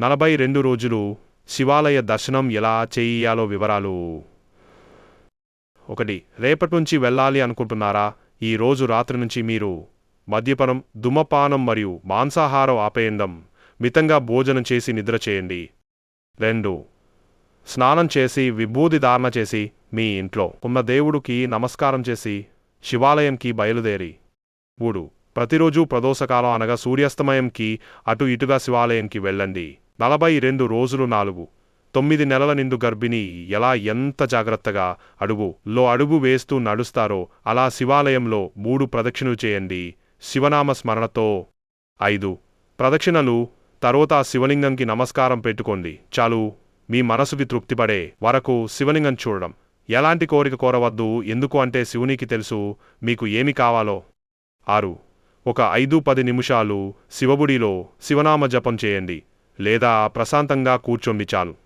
నలభై రెండు రోజులు శివాలయ దర్శనం ఎలా చేయాలో వివరాలు. ఒకటి రేపటి నుంచి వెళ్ళాలి అనుకుంటున్నారా? ఈ రోజు రాత్రి నుంచి మీరు మద్యపనం దుమపానం మరియు మాంసాహారం ఆపేయండం మితంగా భోజనం చేసి నిద్ర చేయండి. రెండు స్నానం చేసి విభూది ధారణ చేసి మీ ఇంట్లో ఉన్న దేవుడికి నమస్కారం చేసి శివాలయంకి బయలుదేరి. మూడు ప్రతిరోజు ప్రదోషకాలం అనగా సూర్యాస్తమయంకి అటు ఇటుగా శివాలయంకి వెళ్ళండి. నలభై రెండు రోజులు నాలుగు. తొమ్మిది నెలల నిండు గర్భిణి ఎలా ఎంత జాగ్రత్తగా అడుగు లో అడుగు వేస్తూ నడుస్తారో అలా శివాలయంలో మూడు ప్రదక్షిణలు చేయండి. శివనామ స్మరణతో ఐదు. ప్రదక్షిణలు తర్వాత శివలింగంకి నమస్కారం పెట్టుకోండి. చాలు మీ మనసుకి తృప్తిపడే వరకు శివలింగం చూడడం. ఎలాంటి కోరిక కోరవద్దు ఎందుకు అంటే శివునికి తెలుసు మీకు ఏమి కావాలో. ఆరు. ఒక ఐదు పది నిమిషాలు శివబుడిలో శివనామ జపం చేయండి. లేదా ప్రశాంతంగా కూర్చోండి చాలు.